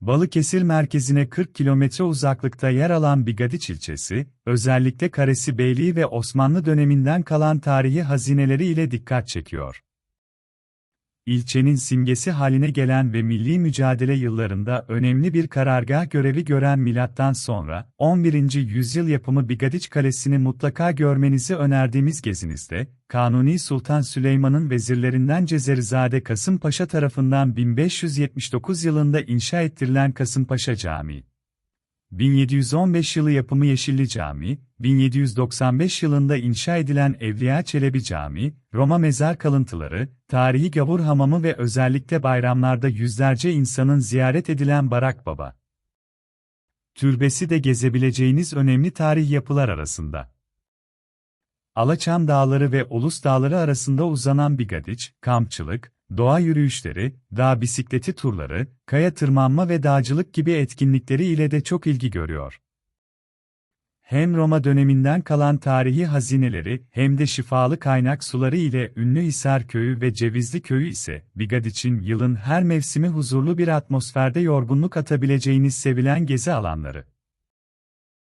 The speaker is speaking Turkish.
Balıkesir merkezine 40 kilometre uzaklıkta yer alan Bigadiç ilçesi, özellikle Karesi Beyliği ve Osmanlı döneminden kalan tarihi hazineleri ile dikkat çekiyor. İlçenin simgesi haline gelen ve milli mücadele yıllarında önemli bir karargah görevi gören milattan sonra 11. yüzyıl yapımı Bigadiç Kalesi'ni mutlaka görmenizi önerdiğimiz gezinizde, Kanuni Sultan Süleyman'ın vezirlerinden Cezerizade Kasımpaşa tarafından 1579 yılında inşa ettirilen Kasımpaşa Camii, 1715 yılı yapımı Yeşilli Cami, 1795 yılında inşa edilen Evliya Çelebi Cami, Roma mezar kalıntıları, tarihi gavur hamamı ve özellikle bayramlarda yüzlerce insanın ziyaret edilen Barak Baba. Türbesi de gezebileceğiniz önemli tarihi yapılar arasında. Alaçam Dağları ve Ulus Dağları arasında uzanan Bigadiç, kampçılık, doğa yürüyüşleri, dağ bisikleti turları, kaya tırmanma ve dağcılık gibi etkinlikleri ile de çok ilgi görüyor. Hem Roma döneminden kalan tarihi hazineleri hem de şifalı kaynak suları ile ünlü Hisar Köyü ve Cevizli Köyü ise Bigadiç'in yılın her mevsimi huzurlu bir atmosferde yorgunluk atabileceğiniz sevilen gezi alanları.